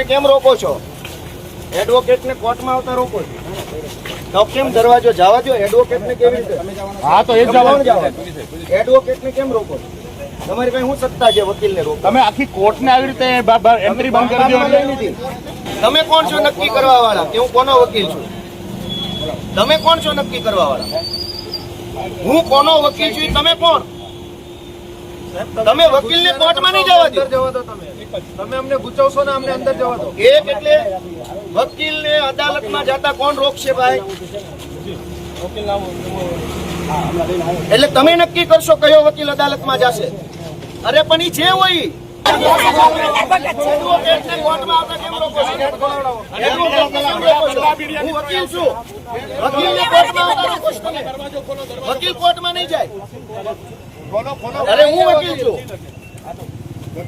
એડવોકેટને કેમ રોકો છો? એડવોકેટને કોર્ટમાં આવતા રોકો છો. તો કેમ દરવાજો જવા દો એડવોકેટને કેવી રીતે? હા તો એ જ તમે કોણ એડવોકેટને કેમ રોકો છો? તમારી પાસે શું સત્તા છે વકીલને રોકો? તમે આખી કોર્ટને આવી રીતે બ- બ- એન્ટ્રી બંધ કરી દો તમે કોણ છો નક્કી કરવા વાળા કે હું કોનો વકીલ છું? તમે કોણ છો નક્કી કરવા વાળા હું કોનો વકીલ છું? તમે કોણ? તમે વકીલને કોર્ટમાં નહીં જવા દો તમે. અમને ગુચવશો ને અમને અંદર જવા દો. એક એટલે વકીલને અદાલતમાં જતા કોણ રોકશે ભાઈ? એટલે તમે નક્કી કરશો કયો વકીલ અદાલતમાં જશે? અરે પણ ઈ જે હોય વકીલ તમે? વકીલ કોર્ટમાં નહીં જાય. અરે હું વકીલ છું.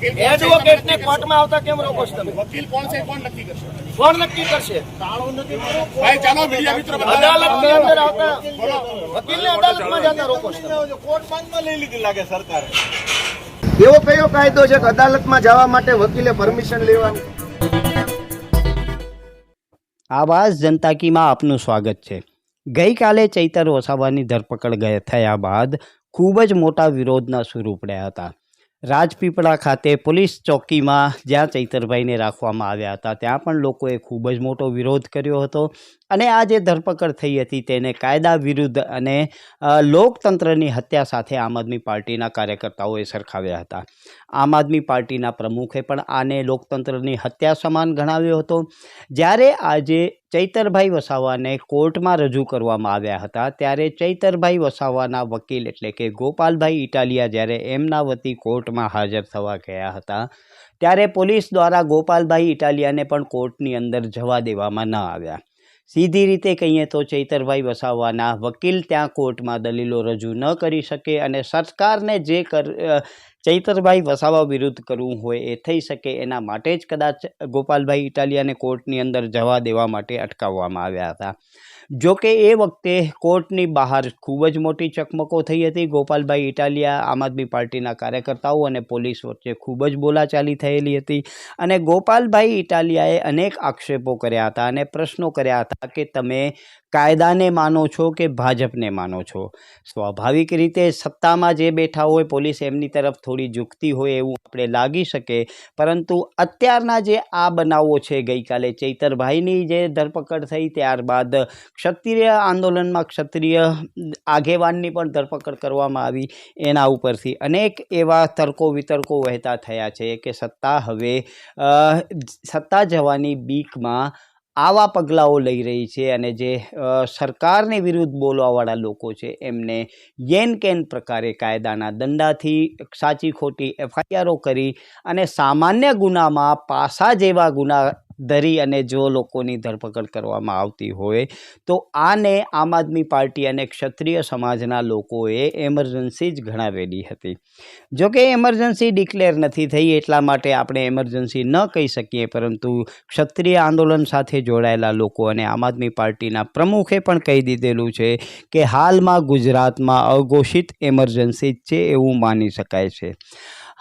એડવોકેટને કોર્ટમાં આવતા કેમ રોકો છો તમે? વકીલ કોણ છે કોણ નક્કી કરશે? કોણ નક્કી કરશે? ભાઈ ચાલો મીડિયા મિત્રો અદાલતની અંદર આવતા વકીલને અદાલતમાં જતા રોકો છો કોર્ટ માંગમાં લઈ લીધી લાગે સરકારે. એવો કયો કાયદો છે કે અદાલતમાં જવા માટે વકીલે પરમિશન લેવાની? આવાજ જનતા કીમાં આપનું સ્વાગત છે. ગઈકાલે ચૈતર વસાવાની ધરપકડ ગયા થયા બાદ ખૂબ જ મોટા વિરોધના સૂર ઉપડ્યા હતા. રાજપીપળા ખાતે પોલીસ ચોકીમાં જ્યાં ચૈતરભાઈને રાખવામાં આવ્યા હતા, ત્યાં પણ લોકોએ ખૂબ જ મોટો વિરોધ કર્યો હતો અને આ જે ધરપકડ થઈ હતી તેને કાયદા વિરુદ્ધ અને લોકતંત્રની હત્યા સાથે આમ આદમી પાર્ટીના કાર્યકર્તાઓએ સરખાવ્યા હતા. આમ આદમી પાર્ટીના પ્રમુખે પણ આને લોકતંત્રની હત્યા સમાન ગણાવ્યો હતો. જ્યારે આજે ચૈતરભાઈ વસાવાને કોર્ટમાં રજૂ કરવામાં આવ્યા હતા, ત્યારે ચૈતરભાઈ વસાવાના વકીલ એટલે કે ગોપાલભાઈ ઇટાલિયા જ્યારે એમના વતી કોર્ટમાં હાજર થવા ગયા હતા, ત્યારે પોલીસ દ્વારા ગોપાલભાઈ ઇટાલિયાને પણ કોર્ટની અંદર જવા દેવામાં ન આવ્યા. સીધી રીતે કહીએ તો ચૈતરભાઈ વસાવાના વકીલ ત્યાં કોર્ટમાં દલીલો રજૂ ન કરી શકે અને સરકારને જે કર ચૈતરભાઈ વસાવા વિરુદ્ધ કરવું હોય એ થઈ શકે, એના માટે જ કદાચ ગોપાલભાઈ ઇટાલિયાને કોર્ટની અંદર જવા દેવા માટે અટકાવવામાં આવ્યા હતા. જો કે એ વખતે કોર્ટની બહાર ખૂબ જ મોટી ચકમકો થઈ હતી. ગોપાલભાઈ ઇટાલિયા આમ આદમી પાર્ટીના કાર્યકર્તાઓ અને પોલીસ વચ્ચે ખૂબ જ બોલાચાલી થયેલી હતી અને ગોપાલભાઈ ઇટાલિયાએ અનેક આક્ષેપો કર્યા હતા અને પ્રશ્નો કર્યા હતા કે તમે કાયદાને માનો છો કે ભાજપને માનો છો? સ્વાભાવિક રીતે સત્તામાં જે બેઠા હોય પોલીસ એમની તરફ થોડી ઝૂકતી હોય એવું આપણે લાગી શકે. પરંતુ અત્યારના જે આ બનાવો છે ગઈકાલે ચૈતરભાઈની જે ધરપકડ થઈ ત્યારબાદ ક્ષત્રિય આંદોલનમાં ક્ષત્રિય આગેવાનની પણ ધરપકડ કરવામાં આવી એના ઉપરથી અનેક એવા તર્કો વિતર્કો વહેતા થયા છે કે સત્તા હવે સત્તા જવાની બીકમાં આવા પગલાઓ લઈ રહી છે અને જે સરકારને વિરુદ્ધ બોલવાવાળા લોકો છે, એમને યેન કેન પ્રકારે કાયદાના દંડાથી સાચી ખોટી એફઆઈઆરો કરી અને સામાન્ય ગુનામાં પાસા જેવા ગુના ધરી અને જો લોકોની ધરપકડ કરવામાં આવતી હોય, તો આને આમ આદમી પાર્ટી અને ક્ષત્રિય સમાજના લોકોએ એમરજન્સી જ ગણાવેલી હતી. જો કે એમરજન્સી ડિક્લેર નથી થઈ એટલા માટે આપણે એમરજન્સી ન કહી શકીએ, પરંતુ ક્ષત્રિય આંદોલન સાથે જોડાયેલા લોકો અને આમ આદમી પાર્ટીના પ્રમુખે પણ કહી દીધેલું છે કે હાલમાં ગુજરાતમાં અઘોષિત એમરજન્સી છે એવું માની શકાય છે.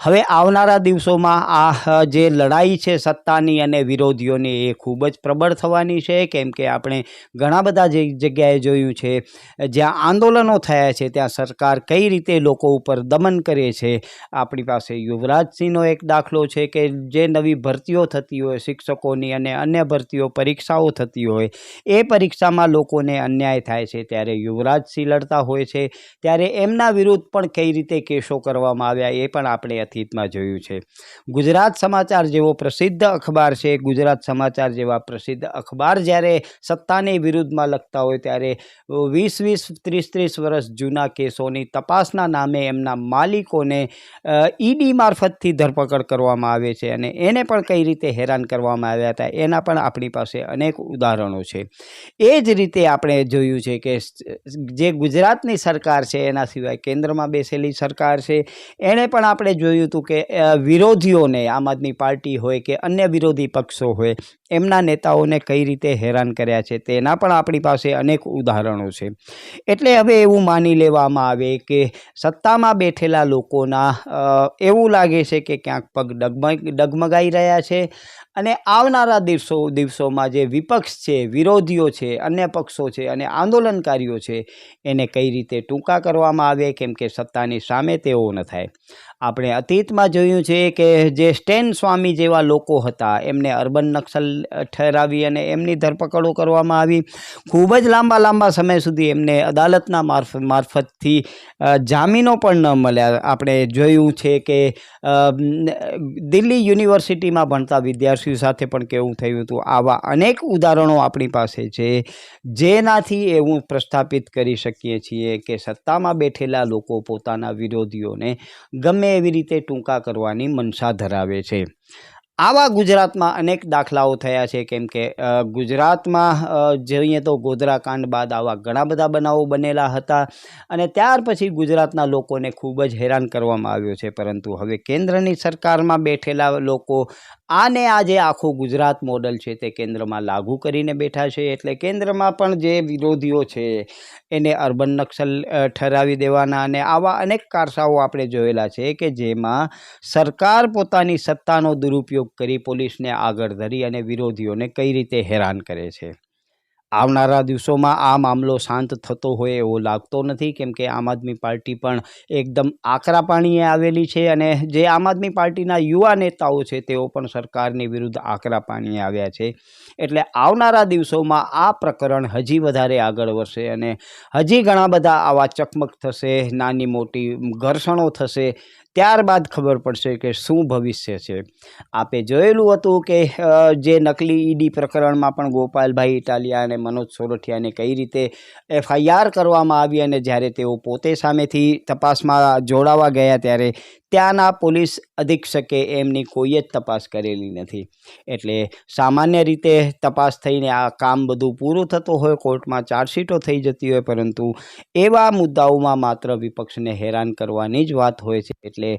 હવે આવનારા દિવસોમાં આ જે લડાઈ છે સત્તાની અને વિરોધીઓની એ ખૂબ જ પ્રબળ થવાની છે, કેમ કે આપણે ઘણા બધા જે જગ્યાએ જોયું છે, જ્યાં આંદોલનો થયા છે, ત્યાં સરકાર કઈ રીતે લોકો ઉપર દમન કરે છે, આપણી પાસે યુવરાજસિંહનો એક દાખલો છે કે જે નવી ભરતીઓ થતી હોય, શિક્ષકોની અને અન્ય ભરતીઓ, પરીક્ષાઓ થતી હોય, એ પરીક્ષામાં લોકોને અન્યાય થાય છે, ત્યારે યુવરાજસિંહ લડતા હોય છે, ત્યારે એમના વિરુદ્ધ પણ કઈ રીતે કેસો કરવામાં આવ્યા, એ પણ આપણે અતીતમાં જોયું છે. ગુજરાત સમાચાર જેવો પ્રસિદ્ધ અખબાર છે. ગુજરાત સમાચાર જેવા પ્રસિદ્ધ અખબાર જ્યારે સત્તાની વિરુદ્ધમાં લખતા હોય ત્યારે વીસ વીસ ત્રીસ ત્રીસ વર્ષ જૂના કેસોની તપાસના નામે એમના માલિકોને ઈડી મારફતથી ધરપકડ કરવામાં આવે છે અને એને પણ કઈ રીતે હેરાન કરવામાં આવ્યા હતા એના પણ આપણી પાસે અનેક ઉદાહરણો છે. એ જ રીતે આપણે જોયું છે કે જે ગુજરાતની સરકાર છે એના સિવાય કેન્દ્રમાં બેસેલી સરકાર છે. એણે પણ આપણે જોયું જોયું હતું કે વિરોધીઓને આમ આદમી પાર્ટી હોય કે અન્ય વિરોધી પક્ષો હોય, એમના નેતાઓને કઈ રીતે હેરાન કર્યા છે તેના પણ આપણી પાસે અનેક ઉદાહરણો છે. એટલે હવે એવું માની લેવામાં આવે કે સત્તામાં બેઠેલા લોકોના એવું લાગે છે કે ક્યાંક પગ ડગમગ, ડગમગાઈ રહ્યા છે અને આવનારા દિવસો, દિવસોમાં જે વિપક્ષ છે, વિરોધીઓ છે, અન્ય પક્ષો છે અને આંદોલનકારીઓ છે, એને કઈ રીતે ટૂંકા કરવામાં આવે, કેમ કે સત્તાની સામે તેઓ ન થાય. આપણે અતીતમાં જોયું છે કે જે સ્ટેન સ્વામી જેવા લોકો હતા, એમને અર્બન નક્સલ ઠેરાવી અને એમની ધરપકડો કરવામાં આવી. ખૂબ જ લાંબા લાંબા સમય સુધી એમને અદાલતના મારફ, મારફતથી જામીનો પણ ન મળ્યા. આપણે જોયું છે કે દિલ્હી યુનિવર્સિટીમાં ભણતા વિદ્યાર્થીઓ સાથે પણ કેવું થયું હતું. આવા અનેક ઉદાહરણો આપણી પાસે છે. જેનાથી એવું પ્રસ્થાપિત કરી શકીએ છીએ કે સત્તામાં બેઠેલા લોકો પોતાના વિરોધીઓને ગમે એવી રીતે ટૂંકા કરવાની મનસા ધરાવે છે. આવા ગુજરાતમાં અનેક દાખલાઓ થયા છે, કેમ કે ગુજરાતમાં જોઈએ તો ગોધરાકાંડ બાદ આવા ઘણા બધા બનાવો બનેલા હતા અને ત્યાર પછી ગુજરાતના લોકોને ખૂબ જ હેરાન કરવામાં આવ્યો છે, પરંતુ હવે કેન્દ્રની સરકારમાં બેઠેલા લોકો આને આજે આખું ગુજરાત મોડલ છે, તે કેન્દ્રમાં લાગુ કરીને બેઠા છે, એટલે કેન્દ્રમાં પણ જે વિરોધીઓ છે, એને અર્બન નક્સલ ઠરાવી દેવાના અને આવા અનેક કારસાઓ આપણે જોયેલા છે કે જેમાં સરકાર પોતાની સત્તાનો દુરુપયોગ કરી પોલીસને આગળ ધરી અને વિરોધીઓને કઈ રીતે હેરાન કરે છે? આવનારા દિવસોમાં આ મામલો શાંત થતો હોય એવો લાગતો નથી, કેમ કે આમ આદમી પાર્ટી પણ એકદમ આકરા પાણીએ આવેલી છે અને જે આમ આદમી પાર્ટીના યુવા નેતાઓ છે તેઓ પણ સરકારની વિરુદ્ધ આકરા પાણીએ આવ્યા છે. એટલે આવનારા દિવસોમાં આ પ્રકરણ હજી વધારે આગળ વધશે અને હજી ઘણા બધા આવા ચકમક થશે, નાની મોટી ઘર્ષણો થશે ત્યારબાદ ખબર પડશે કે શું ભવિષ્ય છે. આપે જોયેલું હતું કે જે નકલી ઈડી પ્રકરણમાં પણ ગોપાલભાઈ ઇટાલિયા અને મનોજ સોરઠિયાને કઈ રીતે એફઆઈઆર કરવામાં આવી અને જ્યારે તેઓ પોતે સામેથી તપાસમાં જોડાવા ગયા ત્યારે ત્યાંના પોલીસ અધિક્ષકે એમની કોઈ જ તપાસ કરેલી નથી. એટલે સામાન્ય રીતે તપાસ થઈને આ કામ બધું પૂરું થતું હોય, કોર્ટમાં ચાર્જશીટો થઈ જતી હોય, પરંતુ એવા મુદ્દાઓમાં માત્ર વિપક્ષને હેરાન કરવાની જ વાત હોય છે. એટલે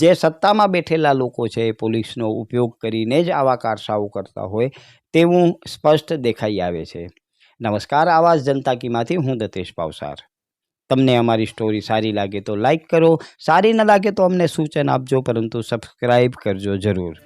જે સત્તામાં બેઠેલા લોકો છે એ પોલીસનો ઉપયોગ કરીને જ આવા કારસાઓ કરતા હોય તેવું સ્પષ્ટ દેખાઈ આવે છે. નમસ્કાર, આવાજ જનતા કીમાંથી હું દતેશ પાવસાર. તમને અમારી સ્ટોરી સારી લાગે તો લાઈક કરો. સારી ન લાગે તો અમને સૂચન આપજો, પરંતુ સબસ્ક્રાઈબ કરજો જરૂર.